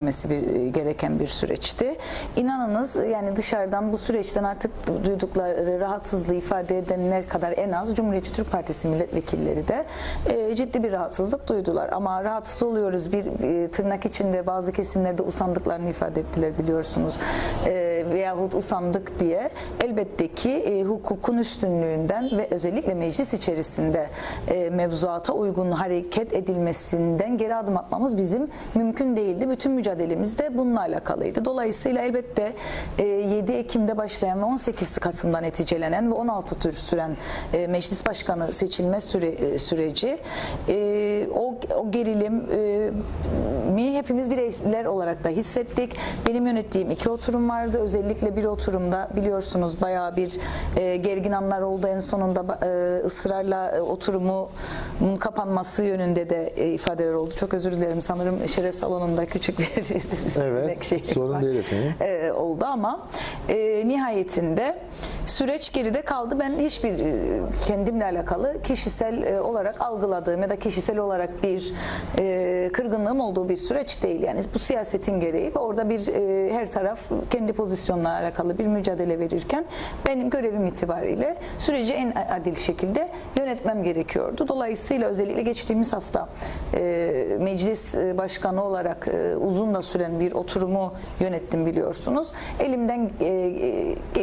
görmesi bir, gereken bir süreçti. İnanınız yani dışarıdan bu süreçten artık duydukları rahatsızlığı ifade edenler kadar en az Cumhuriyetçi Türk Partisi milletvekilleri de e, ciddi bir rahatsızlık duydular. Ama rahatsız oluyoruz bir e, tırnak içinde bazı kesimlerde usandıklarını ifade ettiler biliyorsunuz. E, veyahut usandık diye elbette ki e, hukukun üstünlüğünden ve özellikle meclis içerisinde e, mevzuata uygun hareket edilmesinden geri adım atmamız bizim mümkün değildi. Bütün mücadelemiz de bununla alakalıydı. Dolayısıyla elbette e, 7 Ekim'de başlayan ve 18 Kasım'da neticelenen ve 16 tur süren e, meclis başkanı seçilme süre, e, süreci e, o, o gerilim e, mi hepimiz bireyler olarak da hissettik. Benim yönettiğim iki oturum vardı. Özellikle bir oturumda biliyorsunuz bayağı bir e, gergin anlar oldu. En sonunda e, ısrarla e, oturumun kapanması yönünde de e, ifadeler oldu. Çok özür dilerim. Sanırım şeref salonunda küçük bir Evet, şey sorun var. değil efendim. E, oldu ama e, nihayetinde süreç geride kaldı. Ben hiçbir e, kendimle alakalı kişisel e, olarak algıladığım ya da kişisel olarak bir e, kırgınlığım olduğu bir süreç değil. Yani bu siyasetin gereği ve orada bir her taraf kendi pozisyonla alakalı bir mücadele verirken benim görevim itibariyle süreci en adil şekilde yönetmem gerekiyordu. Dolayısıyla özellikle geçtiğimiz hafta meclis başkanı olarak uzun da süren bir oturumu yönettim biliyorsunuz. Elimden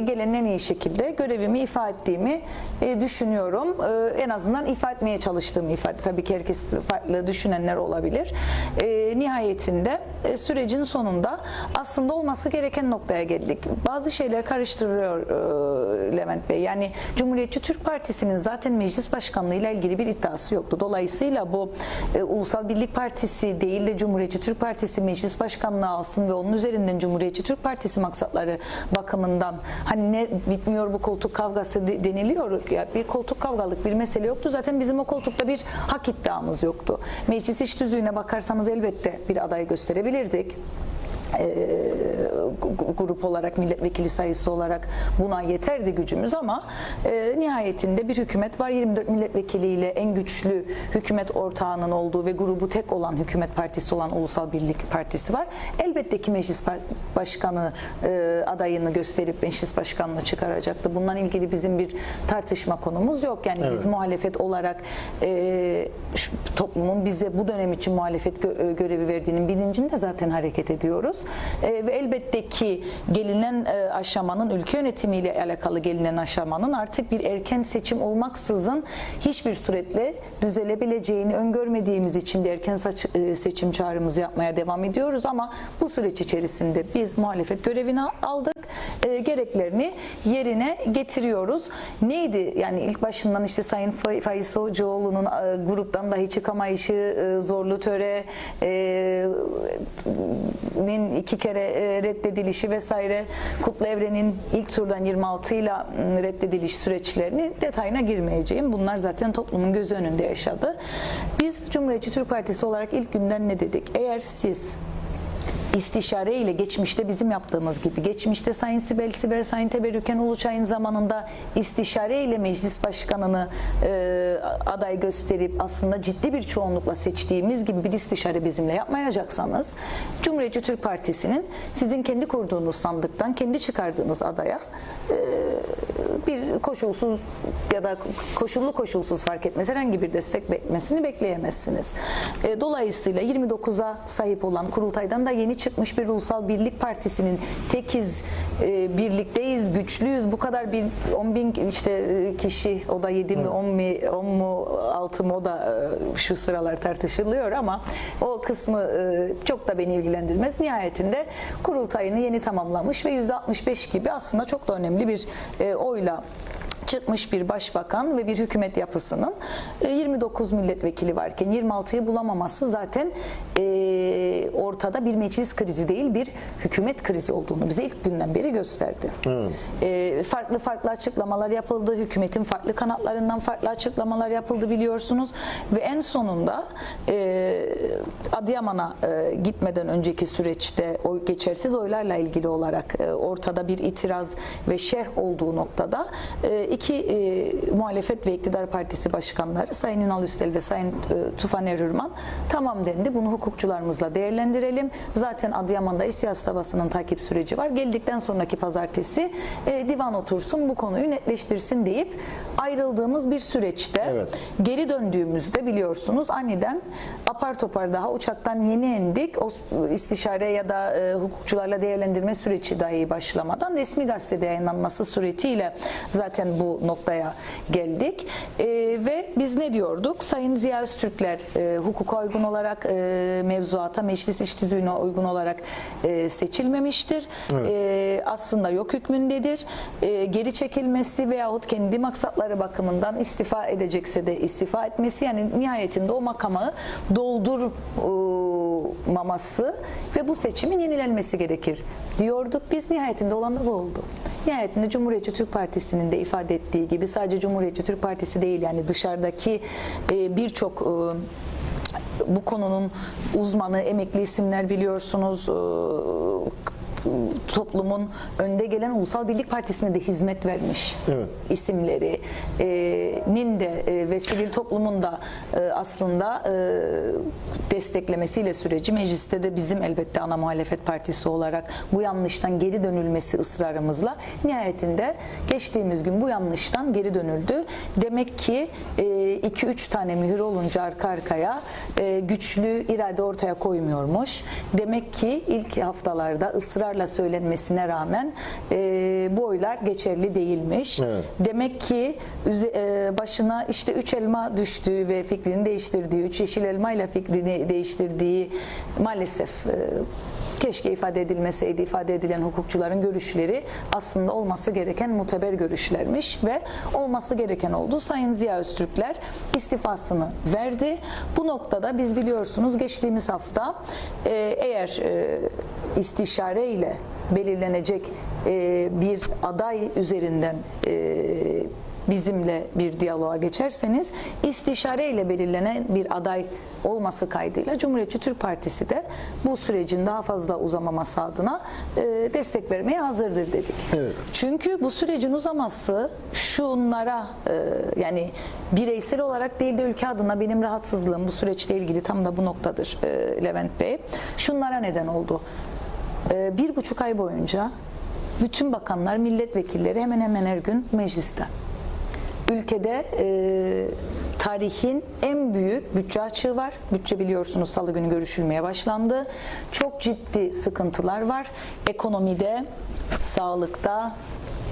gelen en iyi şekilde görevimi ifade ettiğimi e, düşünüyorum. E, en azından ifade etmeye çalıştığımı ifade. Tabii ki herkes farklı düşünenler olabilir. E, nihayetinde e, sürecin sonunda aslında olması gereken noktaya geldik. Bazı şeyler karıştırılıyor e, Levent Bey. Yani Cumhuriyetçi Türk Partisi'nin zaten meclis başkanlığı ile ilgili bir iddiası yoktu. Dolayısıyla bu e, Ulusal Birlik Partisi değil de Cumhuriyetçi Türk Partisi meclis başkanlığı alsın ve onun üzerinden Cumhuriyetçi Türk Partisi maksatları bakımından hani ne bitmiyor bu koltuk kavgası de- deniliyor ya bir koltuk kavgalık bir mesele yoktu. Zaten bizim o koltukta bir hak iddiamız yoktu. Meclis iş tüzüğüne bakarsanız elbette bir aday gösterebilirdik e, grup olarak milletvekili sayısı olarak buna yeterdi gücümüz ama e, nihayetinde bir hükümet var 24 milletvekiliyle en güçlü hükümet ortağının olduğu ve grubu tek olan hükümet partisi olan Ulusal Birlik Partisi var. Elbette ki meclis başkanı e, adayını gösterip meclis başkanını çıkaracaktı. Bundan ilgili bizim bir tartışma konumuz yok. Yani biz muhalefet olarak e, toplumun bize bu dönem için muhalefet gö- görevi verdiğinin bilincinde zaten hareket ediyoruz. E, ve elbette ki gelinen e, aşamanın ülke yönetimiyle alakalı gelinen aşamanın artık bir erken seçim olmaksızın hiçbir suretle düzelebileceğini öngörmediğimiz için de erken saç- e, seçim çağrımızı yapmaya devam ediyoruz ama bu süreç içerisinde biz muhalefet görevini aldık. E, gereklerini yerine getiriyoruz. Neydi? Yani ilk başından işte Sayın Faiz Hocaoğlu'nun e, gruptan dahi çıkamayışı, e, zorlu töre, nin iki kere e, reddedilişi vesaire Kutlu Evren'in ilk turdan 26 ile m, reddediliş süreçlerini detayına girmeyeceğim. Bunlar zaten toplumun göz önünde yaşadı. Biz Cumhuriyetçi Türk Partisi olarak ilk günden ne dedik? Eğer siz istişare ile geçmişte bizim yaptığımız gibi geçmişte Sayın Sibel Siber, Sayın Teberrüken Uluçay'ın zamanında istişare ile meclis başkanını e, aday gösterip aslında ciddi bir çoğunlukla seçtiğimiz gibi bir istişare bizimle yapmayacaksanız Cumhuriyetçi Türk Partisi'nin sizin kendi kurduğunuz sandıktan kendi çıkardığınız adaya e, bir koşulsuz ya da koşullu koşulsuz fark etmez herhangi bir destek bekmesini bekleyemezsiniz. E, Dolayısıyla 29'a sahip olan kurultaydan da yeni çıkmış bir Ulusal Birlik Partisi'nin tekiz, e, birlikteyiz, güçlüyüz. Bu kadar bir 10 bin işte e, kişi o da 7 mi 10 mi 10 mu 6 mı o da e, şu sıralar tartışılıyor ama o kısmı e, çok da beni ilgilendirmez. Nihayetinde kurultayını yeni tamamlamış ve %65 gibi aslında çok da önemli bir e, oyla çıkmış bir başbakan ve bir hükümet yapısının e, 29 milletvekili varken 26'yı bulamaması zaten e, ortada bir meclis krizi değil bir hükümet krizi olduğunu bize ilk günden beri gösterdi. E, farklı farklı açıklamalar yapıldı. Hükümetin farklı kanatlarından farklı açıklamalar yapıldı biliyorsunuz ve en sonunda e, Adıyaman'a e, gitmeden önceki süreçte o geçersiz oylarla ilgili olarak e, ortada bir itiraz ve şerh olduğu noktada e, iki e, muhalefet ve iktidar partisi başkanları Sayın Ünal Üstel ve Sayın e, Tufan Erürman tamam dendi. Bunu hukukçularımızla değerlendirelim. Zaten Adıyaman'da İSİAS tabasının takip süreci var. Geldikten sonraki pazartesi e, divan otursun bu konuyu netleştirsin deyip ayrıldığımız bir süreçte Evet. geri döndüğümüzde biliyorsunuz aniden apar topar daha uçaktan yeni indik. O istişare ya da e, hukukçularla değerlendirme süreci dahi başlamadan resmi gazetede yayınlanması suretiyle zaten bu noktaya geldik. E, ve biz ne diyorduk? Sayın Ziya Öztürkler e, hukuka uygun olarak e, mevzuata, meclis iş tüzüğüne uygun olarak e, seçilmemiştir. E, aslında yok hükmündedir. E, geri çekilmesi veyahut kendi maksatları bakımından istifa edecekse de istifa etmesi yani nihayetinde o makamı doldurmaması ve bu seçimin yenilenmesi gerekir diyorduk. Biz nihayetinde olan da bu oldu. Nihayetinde Cumhuriyetçi Türk Partisi'nin de ifade ettiği gibi sadece Cumhuriyetçi Türk Partisi değil yani dışarıdaki e, birçok e, bu konunun uzmanı, emekli isimler biliyorsunuz e, toplumun önde gelen Ulusal Birlik Partisi'ne de hizmet vermiş Evet. isimleri e, nin de e, ve sivil toplumun da e, aslında e, desteklemesiyle süreci mecliste de bizim elbette ana muhalefet partisi olarak bu yanlıştan geri dönülmesi ısrarımızla nihayetinde geçtiğimiz gün bu yanlıştan geri dönüldü. Demek ki 2-3 tane mühür olunca arka arkaya e, güçlü irade ortaya koymuyormuş. Demek ki ilk haftalarda ısrarla söylenmesine rağmen e, bu oylar geçerli değilmiş. Evet. Demek ki e, başına işte üç elma düştüğü ve fikrini değiştirdiği, üç yeşil elma ile fikrini değiştirdiği maalesef e, keşke ifade edilmeseydi ifade edilen hukukçuların görüşleri aslında olması gereken muteber görüşlermiş ve olması gereken oldu. Sayın Ziya Öztürkler istifasını verdi. Bu noktada biz biliyorsunuz geçtiğimiz hafta e, eğer e, istişare ile belirlenecek e, bir aday üzerinden e, bizimle bir diyaloğa geçerseniz istişare ile belirlenen bir aday olması kaydıyla Cumhuriyetçi Türk Partisi de bu sürecin daha fazla uzamaması adına e, destek vermeye hazırdır dedik. Evet. Çünkü bu sürecin uzaması şunlara e, yani bireysel olarak değil de ülke adına benim rahatsızlığım bu süreçle ilgili tam da bu noktadır e, Levent Bey. Şunlara neden oldu. E, bir buçuk ay boyunca bütün bakanlar, milletvekilleri hemen hemen her gün mecliste. Ülkede e, tarihin en büyük bütçe açığı var. Bütçe biliyorsunuz salı günü görüşülmeye başlandı. Çok ciddi sıkıntılar var. Ekonomide, sağlıkta,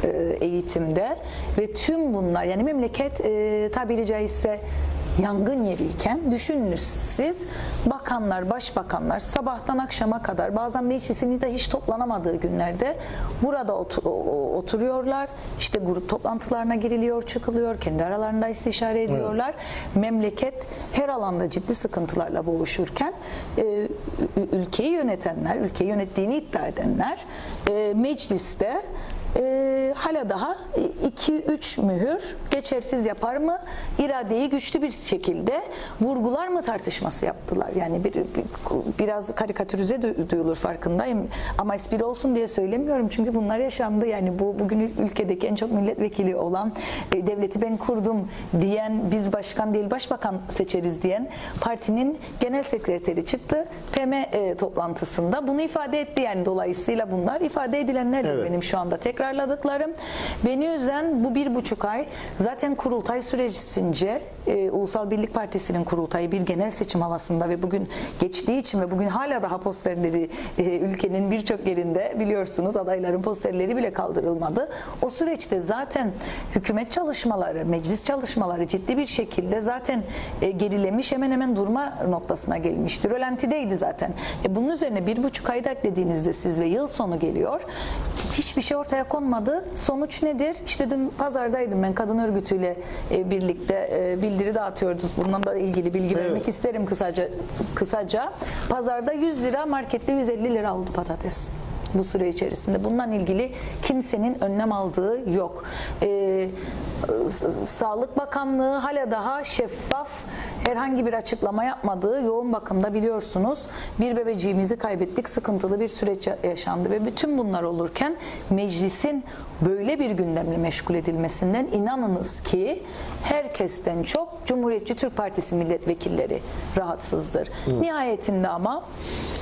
e, eğitimde ve tüm bunlar yani memleket e, tabiri caizse yangın yeriyken düşününüz siz bakanlar, başbakanlar sabahtan akşama kadar bazen meclisin de hiç toplanamadığı günlerde burada oturuyorlar. İşte grup toplantılarına giriliyor, çıkılıyor, kendi aralarında istişare ediyorlar. Memleket her alanda ciddi sıkıntılarla boğuşurken e, ülkeyi yönetenler, ülkeyi yönettiğini iddia edenler e, mecliste e, hala daha 2-3 mühür geçersiz yapar mı? İradeyi güçlü bir şekilde vurgular mı tartışması yaptılar. Yani bir, bir- biraz karikatürize du- duyulur farkındayım. Ama espri olsun diye söylemiyorum. Çünkü bunlar yaşandı. Yani bu bugün ülkedeki en çok milletvekili olan e, devleti ben kurdum diyen biz başkan değil başbakan seçeriz diyen partinin genel sekreteri çıktı. PM e, toplantısında bunu ifade etti. Yani dolayısıyla bunlar ifade edilenlerdir Evet. benim şu anda tekrarladıklarım. Beni üzen bu bir buçuk ay zaten kurultay sürecince e, Ulusal Birlik Partisi'nin kurultayı bir genel seçim havasında ve bugün geçtiği için ve bugün hala daha posterleri e, ülkenin birçok yerinde biliyorsunuz adayların posterleri bile kaldırılmadı. O süreçte zaten hükümet çalışmaları, meclis çalışmaları ciddi bir şekilde zaten e, gerilemiş hemen hemen durma noktasına gelmişti. Rölantideydi zaten. E, bunun üzerine bir buçuk ayda eklediğinizde siz ve yıl sonu geliyor. Hiçbir şey ortaya konmadı. Sonuç nedir? İşte dün pazardaydım ben kadın örgütüyle e, birlikte e, bildiri dağıtıyoruz. Bundan da ilgili bilgi Evet. vermek isterim kısaca. Kısaca. Pazarda 100 lira, markette 150 lira oldu patates. bu süre içerisinde. Bundan ilgili kimsenin önlem aldığı yok. Ee, Sağlık Bakanlığı hala daha şeffaf herhangi bir açıklama yapmadığı yoğun bakımda biliyorsunuz bir bebeciğimizi kaybettik sıkıntılı bir süreç ya- yaşandı ve bütün bunlar olurken meclisin böyle bir gündemle meşgul edilmesinden inanınız ki herkesten çok Cumhuriyetçi Türk Partisi milletvekilleri rahatsızdır. Nihayetinde ama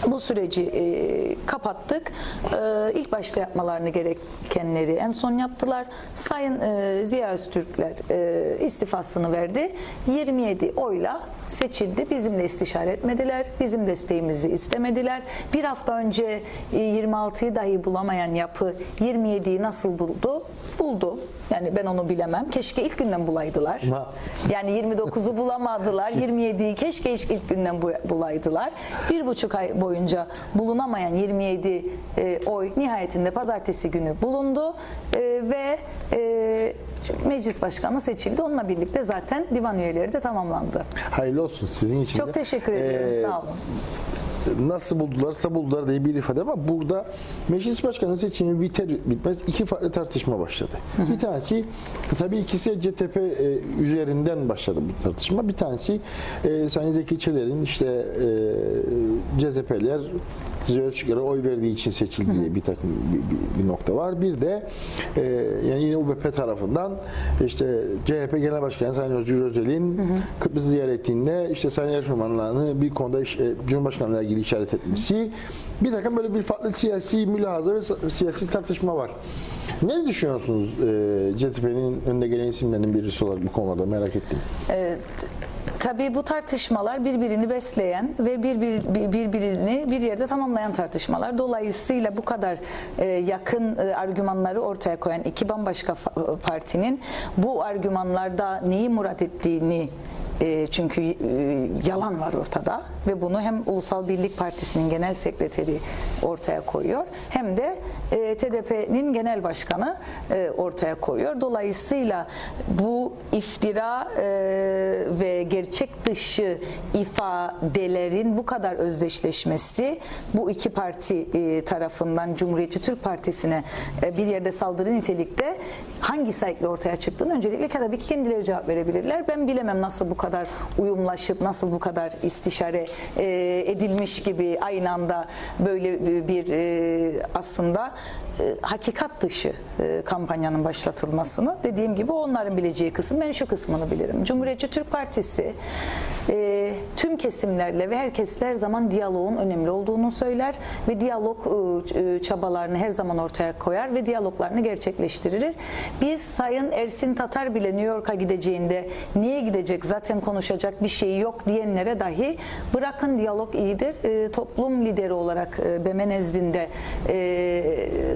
bu süreci e, kapattık. E, ilk başta yapmalarını gerekenleri en son yaptılar. Sayın e, Ziya Öztürkler e, istifasını verdi. 27 oyla seçildi. Bizimle istişare etmediler. Bizim desteğimizi istemediler. Bir hafta önce e, 26'yı dahi bulamayan yapı 27'yi nasıl buldu? Buldu. Yani ben onu bilemem. Keşke ilk günden bulaydılar. Yani 29'u bulamadılar. 27'yi keşke ilk günden bu- bulaydılar. Bir buçuk ay boyunca bulunamayan 27 e, oy nihayetinde pazartesi günü bulundu E, ve e, meclis başkanı seçildi. Onunla birlikte zaten divan üyeleri de tamamlandı. Hayırlı olsun sizin için de. Çok teşekkür ediyorum. Ee, Sağ olun. Nasıl buldularsa buldular diye bir ifade ama burada meclis başkanı seçimi biter bitmez iki farklı tartışma başladı. Bir tanesi tabii ikisi CTP e, üzerinden başladı bu tartışma. Bir tanesi e, Sayın Zeki Çeler'in işte e, CTP'ler Ziya Öztürk'e oy verdiği için seçildi diye bir takım bir, bir- bir nokta var. Bir de e, yani yine UBP tarafından işte CHP Genel Başkanı Sayın Özgür Özel'in Kıbrıs ziyaretinde işte Sayın Erdoğan'ı bir konuda iş- e, Cumhurbaşkanı'yla ilgili işaret etmesi bir takım böyle bir farklı siyasi mülahaza ve siyasi tartışma var. Ne düşünüyorsunuz e, CTP'nin önde gelen isimlerinin birisi olarak bu konularda merak ettim. Evet. Tabii bu tartışmalar birbirini besleyen ve bir, bir- bir- birbirini bir yerde tamamlayan tartışmalar. Dolayısıyla bu kadar e, yakın e, argümanları ortaya koyan iki bambaşka fa- partinin bu argümanlarda neyi murat ettiğini e, çünkü e, yalan var ortada ve bunu hem Ulusal Birlik Partisi'nin genel sekreteri ortaya koyuyor hem de e, TDP'nin genel başkanı e, ortaya koyuyor. Dolayısıyla bu iftira e, ve gerçek dışı ifadelerin bu kadar özdeşleşmesi bu iki parti e, tarafından Cumhuriyetçi Türk Partisi'ne e, bir yerde saldırı nitelikte hangi saygıyla ortaya çıktığını öncelikle tabii kendileri cevap verebilirler. Ben bilemem nasıl bu kadar uyumlaşıp nasıl bu kadar istişare e, edilmiş gibi aynı anda böyle bir- e, aslında e, hakikat dışı e, kampanyanın başlatılmasını dediğim gibi onların bileceği kısım ben şu kısmını bilirim. Cumhuriyetçi Türk Partisi e, tüm kesimlerle ve herkesle her zaman diyaloğun önemli olduğunu söyler ve diyalog e, e, çabalarını her zaman ortaya koyar ve diyaloglarını gerçekleştirir. Biz Sayın Ersin Tatar bile New York'a gideceğinde niye gidecek zaten konuşacak bir şey yok diyenlere dahi bırakın diyalog iyidir. E, toplum lideri olarak e, BM nezdinde e,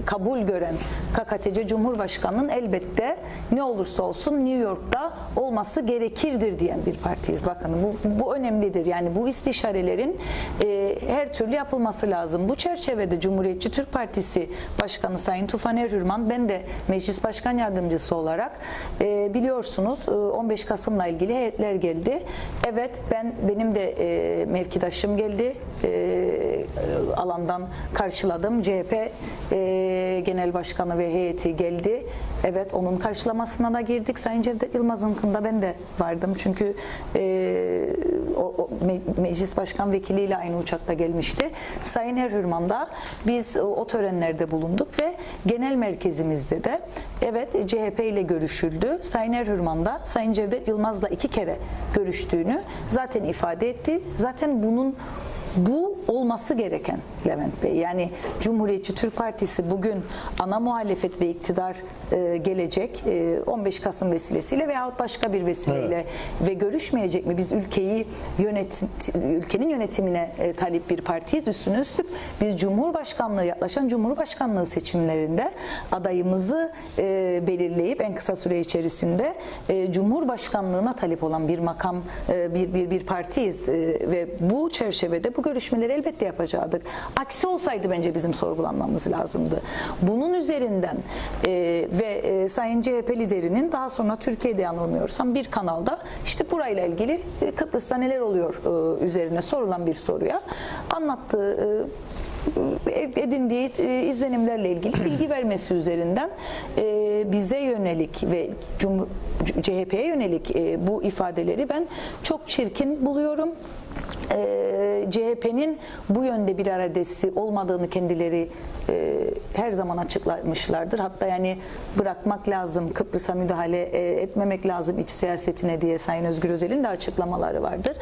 kabul gören KKTC Cumhurbaşkanı'nın elbette ne olursa olsun New York'ta olması gerekirdir diyen bir partiyiz. Bakın bu, bu önemlidir. Yani bu istişarelerin e, her türlü yapılması lazım. Bu çerçevede Cumhuriyetçi Türk Partisi Başkanı Sayın Tufan Erhürman ben de Meclis Başkan Yardımcısı olarak e, biliyorsunuz e, 15 Kasım'la ilgili heyetler geldi. Evet ben benim de e, mevkidaşım geldi. E, alandan karşıladım. CHP e, Genel Başkanı ve heyeti geldi. Evet onun karşılamasına da girdik. Sayın Cevdet Yılmaz'ınkında ben de vardım. Çünkü e, o, o me- meclis başkan vekiliyle aynı uçakta gelmişti. Sayın Erhürman da biz o törenlerde bulunduk ve genel merkezimizde de evet CHP ile görüşüldü. Sayın Erhürman da Sayın Cevdet Yılmaz'la iki kere görüştüğünü zaten ifade etti. Zaten bunun bu olması gereken Levent Bey. Yani Cumhuriyetçi Türk Partisi bugün ana muhalefet ve iktidar e, gelecek e, 15 Kasım vesilesiyle veyahut başka bir vesileyle ve görüşmeyecek mi? Biz ülkeyi yönet ülkenin yönetimine e, talip bir partiyiz. Üstüne üstlük biz Cumhurbaşkanlığı yaklaşan Cumhurbaşkanlığı seçimlerinde adayımızı e, belirleyip en kısa süre içerisinde e, Cumhurbaşkanlığına talip olan bir makam e, bir bir bir partiyiz E, ve bu çerçevede bu görüşmeleri elbette yapacaktık. Aksi olsaydı bence bizim sorgulanmamız lazımdı. Bunun üzerinden e, ve e, Sayın CHP liderinin daha sonra Türkiye'de yanılmıyorsam bir kanalda işte burayla ilgili e, Kıbrıs'ta neler oluyor e, üzerine sorulan bir soruya anlattığı e, e, edindiği e, izlenimlerle ilgili bilgi vermesi üzerinden e, bize yönelik ve CHP'ye yönelik bu ifadeleri ben çok çirkin buluyorum. E, CHP'nin bu yönde bir aradesi olmadığını kendileri e, her zaman açıklamışlardır. Hatta yani bırakmak lazım, Kıbrıs'a müdahale e, etmemek lazım iç siyasetine diye Sayın Özgür Özel'in de açıklamaları vardır.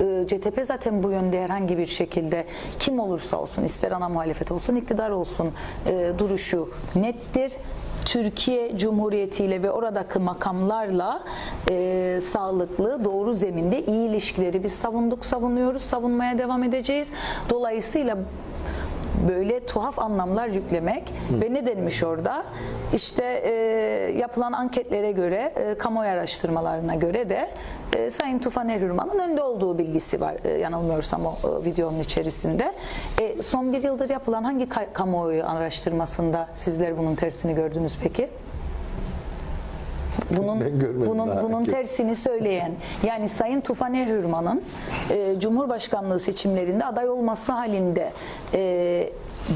E, CTP zaten bu yönde herhangi bir şekilde kim olursa olsun, ister ana muhalefet olsun, iktidar olsun e, duruşu nettir. Türkiye Cumhuriyeti ile ve oradaki makamlarla e, sağlıklı, doğru zeminde iyi ilişkileri biz savunduk, savunuyoruz, savunmaya devam edeceğiz. Dolayısıyla böyle tuhaf anlamlar yüklemek ve ne denmiş orada? İşte e, yapılan anketlere göre, e, kamuoyu araştırmalarına göre de e, Sayın Tufan Erhürman'ın önde olduğu bilgisi var e, yanılmıyorsam o e, videonun içerisinde. E, son bir yıldır yapılan hangi ka- kamuoyu araştırmasında sizler bunun tersini gördünüz peki? Bunun bunun daha. bunun tersini söyleyen yani Sayın Tufan Erhürman'ın e, Cumhurbaşkanlığı seçimlerinde aday olması halinde e,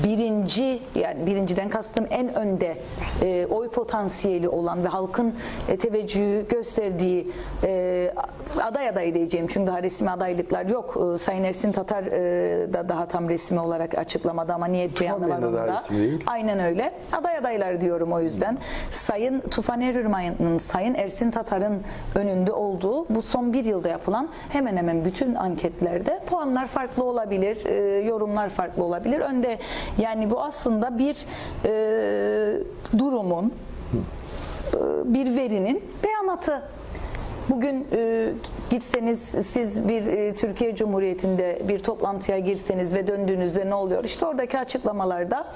birinci yani birinciden kastım en önde e, oy potansiyeli olan ve halkın e, teveccühü gösterdiği e, aday adayı diyeceğim çünkü daha resmi adaylıklar yok. E, Sayın Ersin Tatar e, da daha tam resmi olarak açıklamadı ama niyet beyanı var onda. Aynen öyle. Aday adaylar diyorum o yüzden. Sayın Tufan Erürman'ın, Sayın Ersin Tatar'ın önünde olduğu bu son bir yılda yapılan hemen hemen bütün anketlerde puanlar farklı olabilir, e, yorumlar farklı olabilir. Önde yani bu aslında bir e, durumun, e, bir verinin beyanatı. Bugün e, gitseniz siz bir e, Türkiye Cumhuriyeti'nde bir toplantıya girseniz ve döndüğünüzde ne oluyor? İşte oradaki açıklamalarda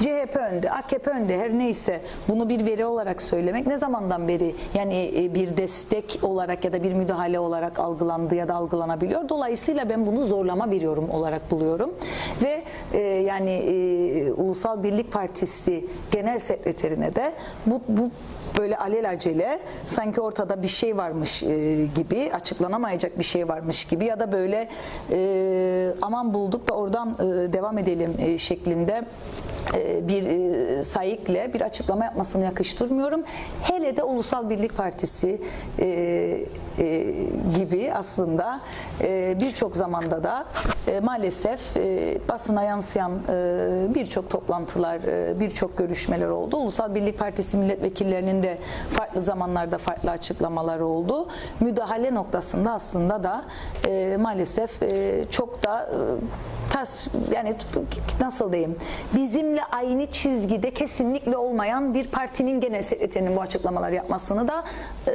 CHP önde, AKP önde her neyse bunu bir veri olarak söylemek ne zamandan beri yani e, bir destek olarak ya da bir müdahale olarak algılandı ya da algılanabiliyor. Dolayısıyla ben bunu zorlama bir yorum olarak buluyorum. Ve e, yani e, Ulusal Birlik Partisi Genel Sekreterine de bu, bu böyle alelacele sanki ortada bir şey varmış e, gibi açıklanamayacak bir şey varmış gibi ya da böyle e, aman bulduk da oradan e, devam edelim e, şeklinde bir e, sayıkla bir açıklama yapmasını yakıştırmıyorum. Hele de Ulusal Birlik Partisi e, e, gibi aslında e, birçok zamanda da e, maalesef e, basına yansıyan e, birçok toplantılar, e, birçok görüşmeler oldu. Ulusal Birlik Partisi milletvekillerinin de farklı zamanlarda farklı açıklamaları oldu. Müdahale noktasında aslında da e, maalesef e, çok da e, tas yani nasıl diyeyim? Bizimle aynı çizgide kesinlikle olmayan bir partinin genel sekreterinin bu açıklamaları yapmasını da e,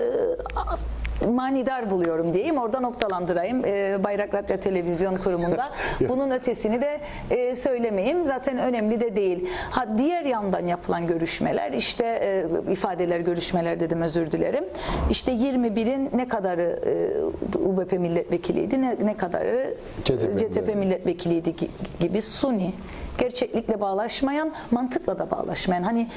manidar buluyorum diyeyim. Orada noktalandırayım. E, Bayrak Radyo Televizyon Kurumu'nda. Bunun ötesini de e, söylemeyeyim. Zaten önemli de değil. Ha diğer yandan yapılan görüşmeler işte e, ifadeler görüşmeler dedim özür dilerim. İşte 21'in ne kadarı e, UBP milletvekiliydi ne, ne kadarı CTP CTP milletvekiliydi gi- gibi suni gerçeklikle bağlaşmayan, mantıkla da bağlaşmayan. Hani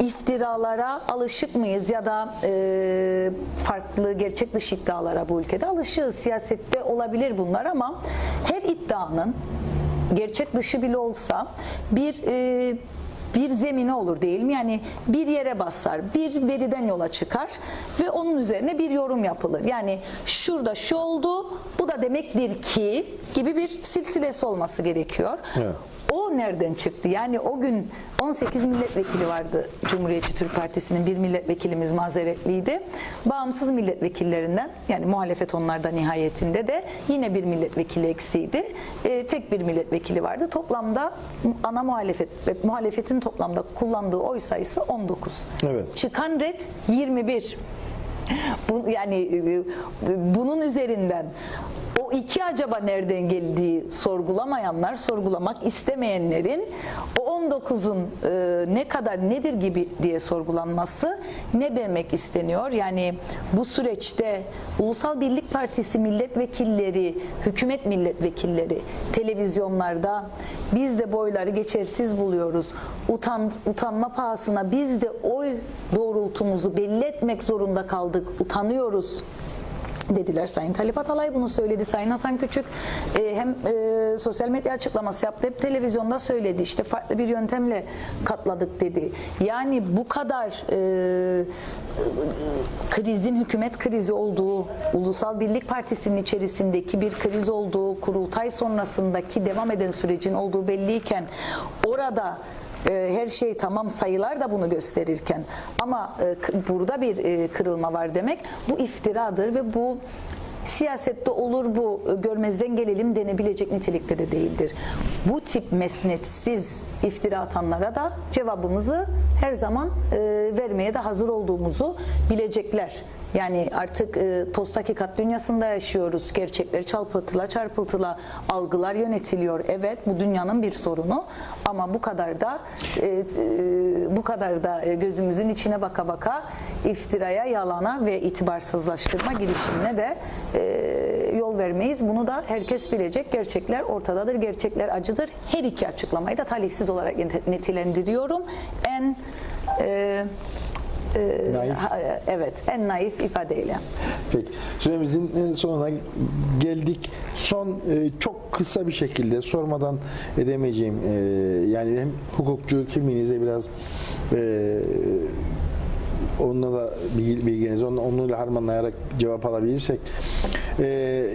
iftiralara alışık mıyız ya da e, farklı gerçek dışı iddialara bu ülkede alışığız. Siyasette olabilir bunlar ama her iddianın gerçek dışı bile olsa bir e, bir zemini olur değil mi? Yani bir yere basar, bir veriden yola çıkar ve onun üzerine bir yorum yapılır. Yani şurada şu oldu, bu da demektir ki gibi bir silsilesi olması gerekiyor. Evet. O nereden çıktı? Yani o gün 18 milletvekili vardı Cumhuriyetçi Türk Partisi'nin bir milletvekilimiz mazeretliydi. Bağımsız milletvekillerinden yani muhalefet onlarda nihayetinde de yine bir milletvekili eksiydi. Ee, tek bir milletvekili vardı. Toplamda ana muhalefet ve muhalefetin toplamda kullandığı oy sayısı 19. Evet. Çıkan red 21. Yani e, bunun üzerinden o iki acaba nereden geldiği sorgulamayanlar, sorgulamak istemeyenlerin o 19'un e, ne kadar nedir gibi diye sorgulanması ne demek isteniyor? Yani bu süreçte Ulusal Birlik Partisi milletvekilleri, hükümet milletvekilleri televizyonlarda biz de boyları geçersiz buluyoruz. Utan, utanma pahasına biz de oy doğrultumuzu belli etmek zorunda kaldık. Utanıyoruz dediler. Sayın Talip Atalay bunu söyledi. Sayın Hasan Küçük e, hem e, sosyal medya açıklaması yaptı, hep televizyonda söyledi. İşte farklı bir yöntemle katladık dedi. Yani bu kadar e, krizin hükümet krizi olduğu, Ulusal Birlik Partisi'nin içerisindeki bir kriz olduğu, kurultay sonrasındaki devam eden sürecin olduğu belliyken orada e, her şey tamam sayılar da bunu gösterirken ama e, burada bir e, kırılma var demek bu iftiradır ve bu siyasette olur bu e, görmezden gelelim denebilecek nitelikte de değildir. Bu tip mesnetsiz iftira atanlara da cevabımızı her zaman vermeye de hazır olduğumuzu bilecekler. Yani artık e, post hakikat dünyasında yaşıyoruz. Gerçekler çarpıtıla çarpıtıla algılar yönetiliyor. Evet bu dünyanın bir sorunu ama bu kadar da e, e, bu kadar da e, gözümüzün içine baka baka iftiraya, yalana ve itibarsızlaştırma girişimine de e, yol vermeyiz. Bunu da herkes bilecek. Gerçekler ortadadır. Gerçekler acıdır. Her iki açıklamayı da talihsiz olarak nitelendiriyorum. En e, e, Naif. ha- evet en naif ifadeyle. Peki. Süremizin e, sonuna geldik. Son e, çok kısa bir şekilde sormadan edemeyeceğim e, yani hem hukukçu kimliğinize biraz e, onunla da bilgi- bilginizi onunla, onunla harmanlayarak cevap alabilirsek e,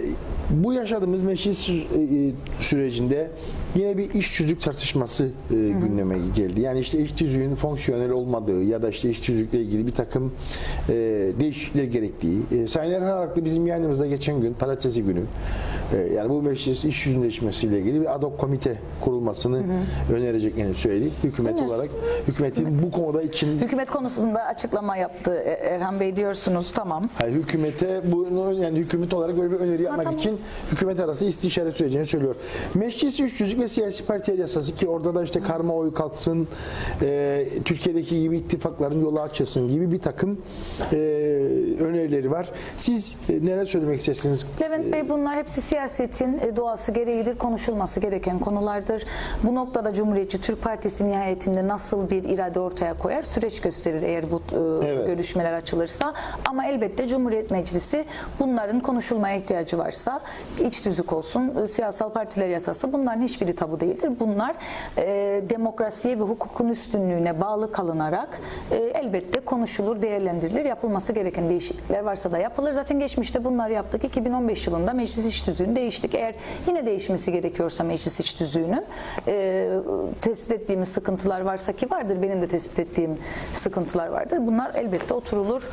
bu yaşadığımız meclis e, sürecinde yine bir iş tüzük tartışması e, gündeme geldi. Yani işte iş tüzüğün fonksiyonel olmadığı ya da işte iş tüzükle ilgili bir takım e, değişiklikler gerektiği. E, Sayın Erhan Araklı bizim yayınımızda geçen gün, pazartesi günü e, yani bu meclis iş yüzünün değişmesiyle ilgili bir ad hoc komite kurulmasını önereceklerini söyledi. Hükümet Önersin. olarak hükümetin bu konuda için Hükümet konusunda açıklama yaptı E- Erhan Bey diyorsunuz tamam. Hayır, hükümete bunu yani hükümet olarak böyle bir öneri yapmak tamam. için hükümet arası istişare sürecini söylüyor. Meclis 300 ve siyasi partiler yasası ki orada da işte karma oy kalksın, e, Türkiye'deki gibi ittifakların yolu açılsın gibi bir takım e, önerileri var. Siz e, neler söylemek istersiniz? Levent Bey bunlar hepsi siyasetin e, doğası gereğidir, konuşulması gereken konulardır. Bu noktada Cumhuriyetçi Türk Partisi nihayetinde nasıl bir irade ortaya koyar süreç gösterir eğer bu e, Evet. görüşmeler açılırsa. Ama elbette Cumhuriyet Meclisi bunların konuşulmaya ihtiyacı varsa iç tüzük olsun, e, siyasal partiler yasası bunların hiçbiri tabu değildir. Bunlar e, demokrasiye ve hukukun üstünlüğüne bağlı kalınarak e, elbette konuşulur, değerlendirilir. Yapılması gereken değişiklikler varsa da yapılır. Zaten geçmişte bunları yaptık. 2015 yılında meclis iç tüzüğünü değiştik. Eğer yine değişmesi gerekiyorsa meclis iç tüzüğünün e, tespit ettiğimiz sıkıntılar varsa ki vardır. Benim de tespit ettiğim sıkıntılar vardır. Bunlar elbette oturulur,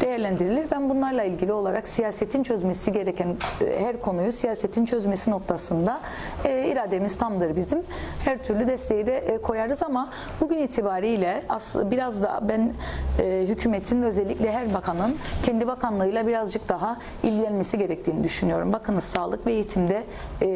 değerlendirilir. Ben bunlarla ilgili olarak siyasetin çözmesi gereken e, her konuyu siyasetin çözmesi noktasında e, irademiz tamdır bizim. Her türlü desteği de e, koyarız ama bugün itibariyle biraz da ben e, hükümetin özellikle her bakanın kendi bakanlığıyla birazcık daha ilgilenmesi gerektiğini düşünüyorum. Bakınız sağlık ve eğitimde e,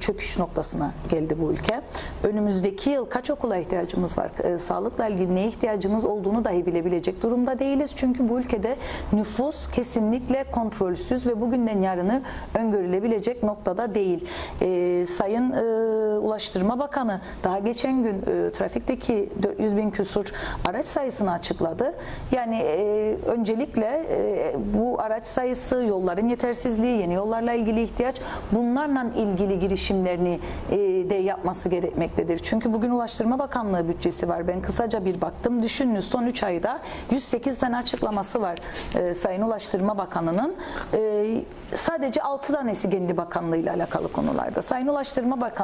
çöküş noktasına geldi bu ülke. Önümüzdeki yıl kaç okula ihtiyacımız var? Sağlıkla ilgili neye ihtiyacımız olduğunu dahi bilebilecek durumda değiliz. Çünkü bu ülkede nüfus kesinlikle kontrolsüz ve bugünden yarını öngörülebilecek noktada değil. Sayın Ulaştırma Bakanı daha geçen gün e, trafikteki 400 bin küsur araç sayısını açıkladı. Yani e, öncelikle e, bu araç sayısı, yolların yetersizliği, yeni yollarla ilgili ihtiyaç bunlarla ilgili girişimlerini e, de yapması gerekmektedir. Çünkü bugün Ulaştırma Bakanlığı bütçesi var. Ben kısaca bir baktım. Düşünün son 3 ayda 108 tane açıklaması var e, Sayın Ulaştırma Bakanı'nın. E, sadece 6 tanesi kendi bakanlığıyla alakalı konularda. Sayın Ulaştırma Bakanı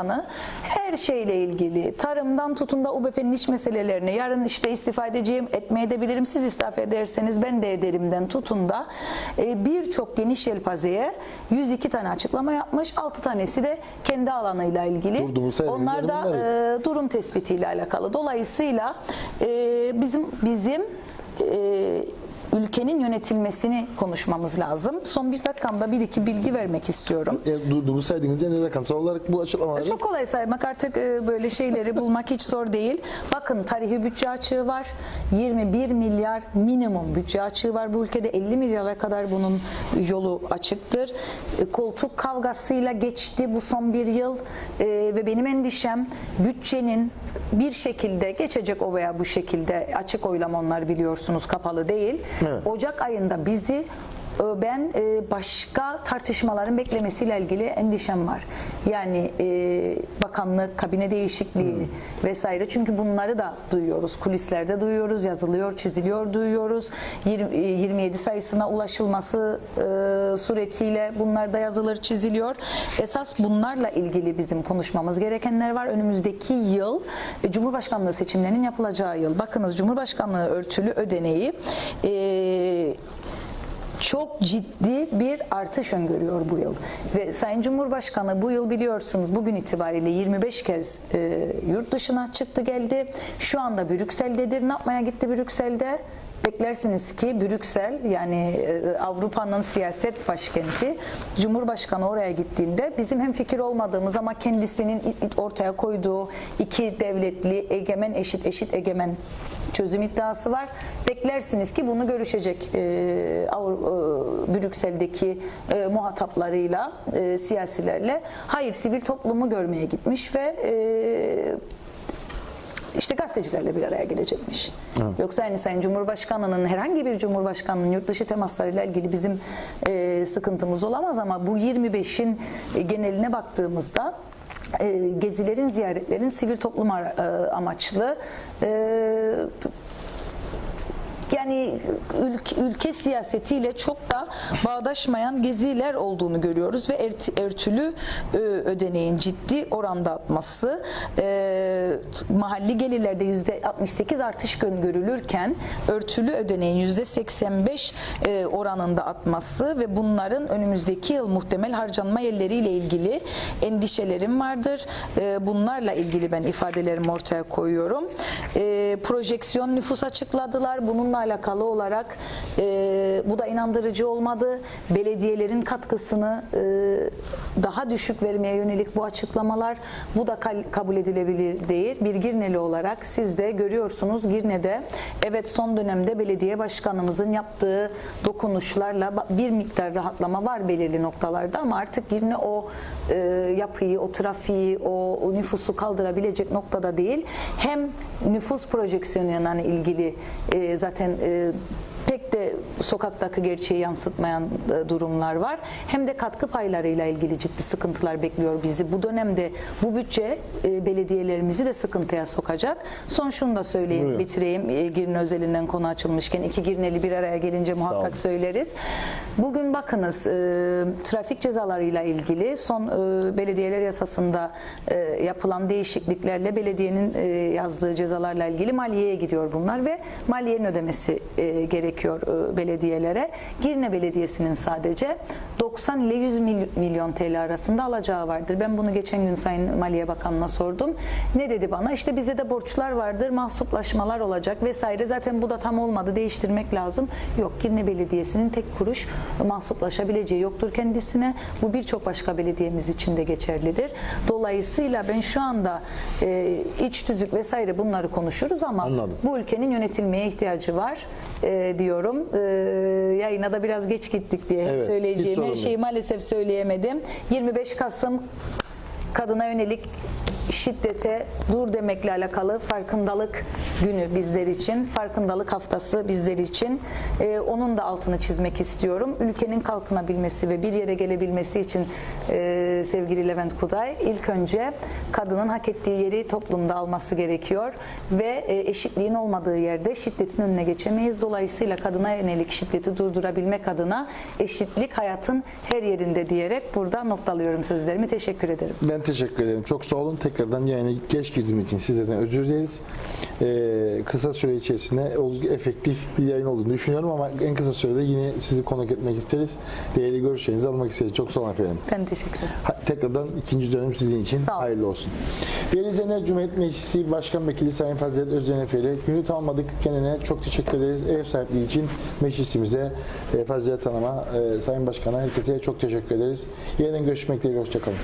her şeyle ilgili tarımdan tutun da UBP'nin iç meselelerine yarın işte istifa edeceğim etmeye de bilirim siz istifa ederseniz ben de ederimden tutun da e, birçok geniş yelpazeye 102 tane açıklama yapmış. 6 tanesi de kendi alanıyla ilgili. Onlar da e, durum tespitiyle alakalı. Dolayısıyla e, bizim bizim e, ülkenin yönetilmesini konuşmamız lazım. Son bir dakikamda bir iki bilgi vermek istiyorum. E, durduğumuz saydığınız yani rakamsal olarak bu açıklamaları Çok kolay saymak artık e, böyle şeyleri bulmak hiç zor değil. Bakın tarihi bütçe açığı var. 21 milyar minimum bütçe açığı var bu ülkede. 50 milyara kadar bunun yolu açıktır. E, Koltuk kavgasıyla geçti bu son bir yıl E, ve benim endişem bütçenin bir şekilde geçecek o veya bu şekilde açık oylama onlar biliyorsunuz kapalı değil. Evet. Ocak ayında bizi ben e, başka tartışmaların beklemesiyle ilgili endişem var. Yani e, bakanlık, kabine değişikliği vesaire. Çünkü bunları da duyuyoruz. Kulislerde duyuyoruz, yazılıyor, çiziliyor, duyuyoruz. Yirmi- e, 27 sayısına ulaşılması suretiyle bunlar da yazılır, çiziliyor. Esas bunlarla ilgili bizim konuşmamız gerekenler var. Önümüzdeki yıl Cumhurbaşkanlığı seçimlerinin yapılacağı yıl. Bakınız Cumhurbaşkanlığı örtülü ödeneği çok ciddi bir artış öngörüyor bu yıl. Ve Sayın Cumhurbaşkanı bu yıl biliyorsunuz bugün itibariyle 25 kez e, yurt dışına çıktı geldi. Şu anda Brüksel'dedir. Ne yapmaya gitti Brüksel'de? Beklersiniz ki Brüksel yani e, Avrupa'nın siyaset başkenti Cumhurbaşkanı oraya gittiğinde bizim hem fikir olmadığımız ama kendisinin ortaya koyduğu iki devletli egemen eşit eşit egemen çözüm iddiası var. Beklersiniz ki bunu görüşecek e, Avru- e, Brüksel'deki e, muhataplarıyla, e, siyasilerle. Hayır, sivil toplumu görmeye gitmiş ve e, işte gazetecilerle bir araya gelecekmiş. Yoksa yani Sayın Cumhurbaşkanı'nın herhangi bir Cumhurbaşkanı'nın yurt dışı temaslarıyla ilgili bizim e, sıkıntımız olamaz ama bu 25'in e, geneline baktığımızda e, gezilerin, ziyaretlerin sivil toplum e, amaçlı yani ülke, ülke siyasetiyle çok da bağdaşmayan geziler olduğunu görüyoruz ve örtülü e, ödeneğin ciddi oranda artması e, mahalli gelirlerde yüzde 68 artış öngörülürken örtülü ödeneğin yüzde 85 e, oranında artması ve bunların önümüzdeki yıl muhtemel harcanma yerleriyle ilgili endişelerim vardır. E, bunlarla ilgili ben ifadelerimi ortaya koyuyorum. E, projeksiyon nüfus açıkladılar. Bununla alakalı olarak e, bu da inandırıcı olmadı. Belediyelerin katkısını e, daha düşük vermeye yönelik bu açıklamalar bu da kabul edilebilir değil. Bir Girneli olarak siz de görüyorsunuz Girne'de evet son dönemde belediye başkanımızın yaptığı dokunuşlarla bir miktar rahatlama var belirli noktalarda ama artık Girne o e, yapıyı, o trafiği, o, o nüfusu kaldırabilecek noktada değil. Hem nüfus projeksiyonuna ilgili e, zaten e, pek de sokaktaki gerçeği yansıtmayan e, durumlar var. Hem de katkı paylarıyla ilgili ciddi sıkıntılar bekliyor bizi. Bu dönemde bu bütçe e, belediyelerimizi de sıkıntıya sokacak. Son şunu da söyleyeyim, Buyurun. bitireyim. E, Girne özelinden konu açılmışken iki Girneli bir araya gelince muhakkak söyleriz. Bugün bakınız trafik cezalarıyla ilgili son belediyeler yasasında yapılan değişikliklerle belediyenin yazdığı cezalarla ilgili maliyeye gidiyor bunlar ve maliyenin ödemesi e, gerekiyor e, belediyelere. Girne Belediyesi'nin sadece 90 ile 100 mil- milyon TL arasında alacağı vardır. Ben bunu geçen gün Sayın Maliye Bakanı'na sordum. Ne dedi bana? İşte bize de borçlar vardır, mahsuplaşmalar olacak vesaire. Zaten bu da tam olmadı, değiştirmek lazım. Yok Girne Belediyesi'nin tek kuruş mahsuplaşabileceği yoktur kendisine. Bu birçok başka belediyemiz için de geçerlidir. Dolayısıyla ben şu anda e, iç tüzük vesaire bunları konuşuruz ama Anladım. bu ülkenin yönetilmeye ihtiyacı var e, diyorum. E, yayına da biraz geç gittik diye Evet, söyleyeceğim her şeyi maalesef söyleyemedim. 25 Kasım kadına yönelik şiddete dur demekle alakalı farkındalık günü bizler için, farkındalık haftası bizler için. Ee, onun da altını çizmek istiyorum. Ülkenin kalkınabilmesi ve bir yere gelebilmesi için e, sevgili Levent Kuday ilk önce kadının hak ettiği yeri toplumda alması gerekiyor ve e, eşitliğin olmadığı yerde şiddetin önüne geçemeyiz. Dolayısıyla kadına yönelik şiddeti durdurabilmek adına eşitlik hayatın her yerinde diyerek burada noktalıyorum sözlerimi. Teşekkür ederim. Ben teşekkür ederim. Çok sağ olun. Tekrardan yayına geç girdiğim için sizlerden özür dileriz. Ee, kısa süre içerisinde oldukça efektif bir yayın olduğunu düşünüyorum ama en kısa sürede yine sizi konuk etmek isteriz. Değerli görüşlerinizi almak isteriz. Çok sağ olun efendim. Ben teşekkür ederim. Ha- Tekrardan ikinci dönem sizin için Sağ hayırlı olsun. Değerli izleyenler Cumhuriyet Meclisi Başkan Vekili Sayın Fazilet Özdenefeli günü tamamladık. Kendine çok teşekkür ederiz. Ev sahipliği için meclisimize e, Fazilet Hanım'a, e, Sayın Başkan'a, herkese çok teşekkür ederiz. Yeniden görüşmek dileğiyle. Hoşçakalın.